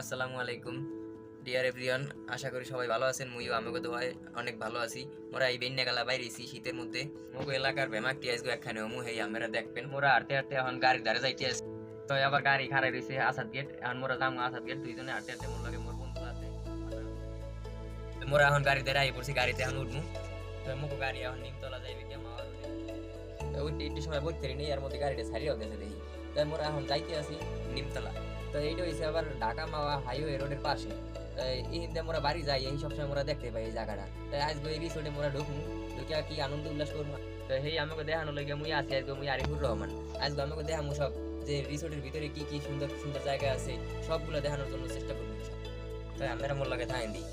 আসসালামু আলাইকুম। Deer everyone আশা করি সবাই ভালো আছেন, মুইও আমাকে দোয়ায় অনেক ভালো আছি। মোরা এই বেন্যা গেলা বাইরেছি শীতের মধ্যে। মোগো এলাকার বেমাকটি আসব একখানে মু হেই আমরা দেখবেন। মোরা হাঁটতে হাঁটতে এখন গাড়ির ধারে যাইতে আসি তো আবার গাড়ি খারাই রয়েছে আসাদ গেট, এখন মোরা যাম আসাদ গেট, দুইজনে হাঁটতে হাঁটতে মোর লাগে মোর বন্ধু আছে। মোরা এখন গাড়ি ধারে আই পড়ছি, গাড়িতে এখন উঠবো তো মুখো গাড়ি এখন নিমতলা যাইবে কি আমার ওই একটু সময় বলতে নেই এর মধ্যে গাড়িটা ছাড়িয়েও গেছে দেখি। তাই মোরা এখন যাইতে আছি নিমতলা। তো এইটা হয়েছে আবার ঢাকা মাওয়া হাইওয়ে রোডের পাশে। এই হিন্দে আমরা বাড়ি যাই, এই সবসময় আমরা দেখতে পাই এই জায়গাটা। তাই আজকে এই রিসোর্টে আমরা ঢুকমু ঢুকে কি আনন্দ উল্লাস করব তো সেই আমাকে দেখানো লাগে মুই আছি আজকে, মুই আরিফুর রহমান। আজকে আমাকে দেখামু সব যে রিসোর্টের ভিতরে কি কি সুন্দর সুন্দর জায়গা আছে, সবগুলো দেখানোর জন্য চেষ্টা করব তাই আমরা মোর লাগে থাকেন দিই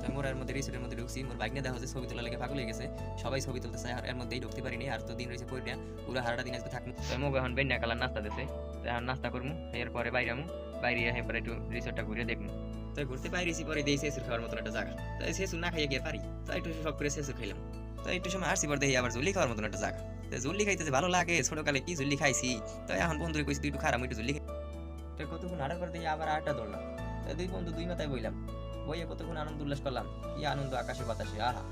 তাই মোর এর মধ্যে রিসোর্টের মধ্যে ঢুকছি, মোর বাইক নিয়ে দেখা হচ্ছে ছবি তোলা লেগে পাগল হয়ে গেছে। সবাই ছবি তুলতে চায়, আর এর মধ্যেই ঢুকতে পারিনি, আর তো দিন রয়েছে পড়িয়া, পুরো হারাটা দিন আজকে থাকব তাই মোক এখন বেন্যা কালার নাস্তা দিছে নাস্তা করব এরপরে বাইরে আমু বাইরে এরপরে একটু রিসোর্টটা ঘুরে দেখব তো ঘুরতে পাইরেছি, পরে দিয়ে শেষুর খাওয়ার মতন একটা জায়গা। তো শেষু না খাইয়ে গিয়ে পারি, তো একটু শখ করে শেষু খাইলাম। তো একটু সময় আসছি, পরে দেখি আবার জুলি খাওয়ার মতন একটা জায়গা। তো জুলি খাইতেছে ভালো লাগে, ছোটকালে কি জুলি খাইছি, তো এখন বন্ধুরে কইছি তুই একটু খারাপ একটু জুলি খাই। তো কতক্ষণ আড়ার করে দেখি আবার আটটা দৌড়লাম। তো দুই বন্ধু দুই মাথায় বইলাম। বইয়ে কতক্ষণ আনন্দ উল্লাস করলাম কি আনন্দ আকাশে বাতাসে, আহা।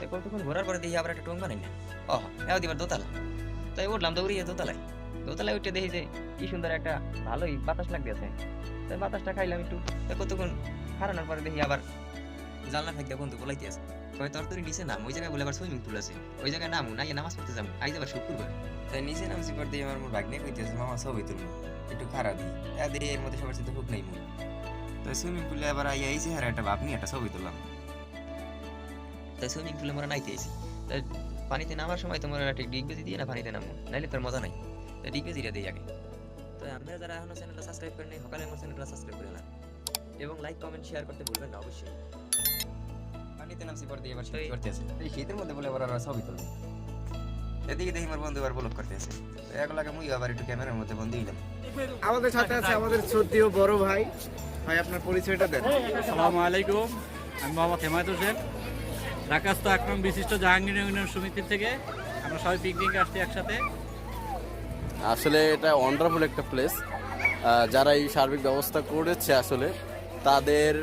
তো কতক্ষণ ঘোরার পরে দেখি আবার একটা টং বানাই না। ওহ, এও দিবার দোতলা। তাই উঠলাম দৌড়িয়ে দোতলায়। দোতলায় উঠে দেখি যে কি সুন্দর একটা ভালোই বাতাস লাগতেছে। তাই বাতাসটা খাইলাম একটু। তো কতক্ষণ হারানোর পরে দেখি আবার জানলা থাকতে বন্ধু বলাইতে আছে। কয় তোর নিচে নাম, ওই জায়গায় বলে আবার সুইমিং পুল আছে। ওই জায়গায় নামু না নামাজ পড়তে যাব। আইজ আবার শুক্রবার। তাই নিচে নামছি পর দিয়ে আমার মোর ভাগ্নে কইতেছে, মামা সবই তুলবো, একটু খারাপ দিই এর মধ্যে সবার সাথে হুক নাই মুই তো সুইমিং পুলে আবার আইয়া এই চেহারা একটা ভাব নিয়ে একটা ছবি তুললাম। তাই সুইমিং পুলে মোরা নাইতে আইছি। তাই পানিতে নামার সময় তোমার একটা ডিগ বেজি দিয়ে না পানিতে নামো নাইলে তোর মজা নাই। তাই ডিগ বেজিটা দিই আগে। তো আপনারা যারা এখনও চ্যানেলটা সাবস্ক্রাইব করেন নাই সকালে আমার চ্যানেলটা সাবস্ক্রাইব করে না এবং লাইক কমেন্ট শেয়ার করতে ভুলবেন না অবশ্যই। পানিতে নামছি পর দিয়ে এবার শীত করতেছে। এই শীতের মধ্যে বলে আবার আমরা ছবি তুলবো। এদিকে দেখি আমার বন্ধু আবার ব্লগ করতেছে। তো এক লাগে মুই আবার একটু ক্যামেরার মধ্যে বন্দি হইলাম। আমাদের সাথে আছে আমাদের শ্রদ্ধেয় বড় ভাই। ভাই আপনার পরিচয়টা দেন। আসসালামু আলাইকুম আমি মোহাম্মদ হেমায়ত হোসেন। ঢাকাস্থ এক নং বিশিষ্ট জাহাঙ্গীর ইউনিয়ন সমিতির থেকে আমরা সবাই পিকনিক আসছি একসাথে। আসলে এটা ওয়ান্ডারফুল একটা প্লেস যারা এই সার্বিক ব্যবস্থা করেছে আসলে তাদের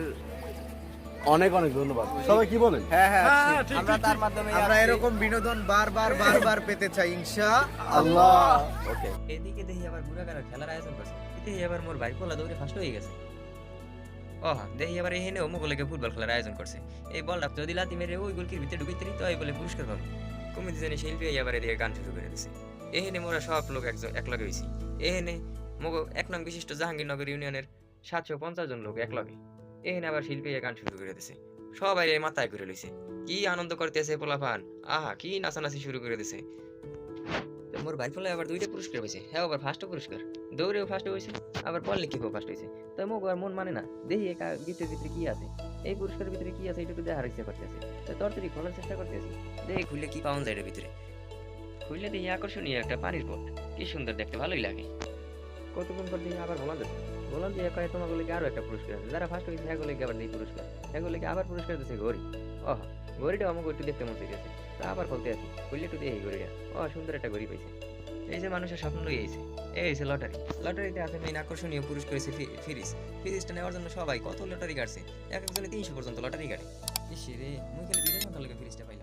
অনেক অনেক ধন্যবাদ। সবাই কি বলেন? হ্যাঁ হ্যাঁ হ্যাঁ, আমরা তার মাধ্যমে আমরা এরকম বিনোদন বারবার বারবার পেতে চাই ইনশা আল্লাহ। ওকে এদিকে দেখি আবার খেলার আয়োজন করছে। দেখি আবার মোর ভাই পোলা দৌড়ে ফার্স্ট হয়ে গেছে। ওহ দেখি অমুক লেগে ফুটবল খেলার আয়োজন করছে। এই বলটা যদি লাতি মেরে ওই গোলকির ভিতরে ঢুকে তো এই বলে পুরস্কার কমিটি শিল্পী আবার এদিকে গান শুরু করে দিছে। এখানে মোরা সব লোক একজন একলগে হয়েছি এখানে মগ এক নং বিশিষ্ট জাহাঙ্গীরনগর ইউনিয়নের সাতশো পঞ্চাশ জন লোক একলগে। এখানে আবার শিল্পী গান শুরু করে দিছে। সবাই মাথায় ঘুরে লইছে। কি আনন্দ করতেছে পোলাপান? আহা, কি নাচানাচি শুরু করে দিছে। মোর ভাই ফলে আবার দুইটা পুরস্কার পাইছে। হ্যাঁ আবার ফার্স্ট পুরস্কার। দৌড়েও ফার্স্ট হয়েছে আবার বল লিখিও ফার্স্ট হয়েছে তো মোক আর মন মানে না। দেখি একা ভিতরে ভিতরে কি আছে। এই পুরস্কারের ভিতরে কি আছে এটা তো দেখার ইচ্ছা করতেছে। তো তোর তুই খোলার চেষ্টা করতেছি। দেখি খুললে কি পাওয়া যায় এটার ভিতরে। খুললে দেখি আকর্ষণীয় একটা পানির পথ কি সুন্দর দেখতে, ভালোই লাগে। কতক্ষণ পর দেখি আবার বলা যাচ্ছে বললাম যে কয়ে তোমার বলে আরও একটা পুরস্কার আছে। যারা ফার্স্ট হয়েছে হ্যাঁ আবার দিই পুরস্কার। হ্যাঁ আবার পুরস্কার দিচ্ছে ঘড়ি। ওহ ঘড়িটা আমাকে একটু দেখতে মন চাইতেছে। তা আবার বলতে আছি খুললে একটু দেখি ঘড়িটা ও, সুন্দর একটা গড়ি পাইছে। এই যে মানুষের স্বপ্ন লই এই হয়েছে লটারি। লটারিতে আছে মেইন আকর্ষণীয় পুরস্কার করেছে ফিরিস ফ্রিজটা নেওয়ার জন্য সবাই কত লটারি কাটছে? এক একজনে তিনশো পর্যন্ত লটারি কাটে। ইসি রে, মুই খালি সংখ্যা লোকে ফ্রিজটা পাই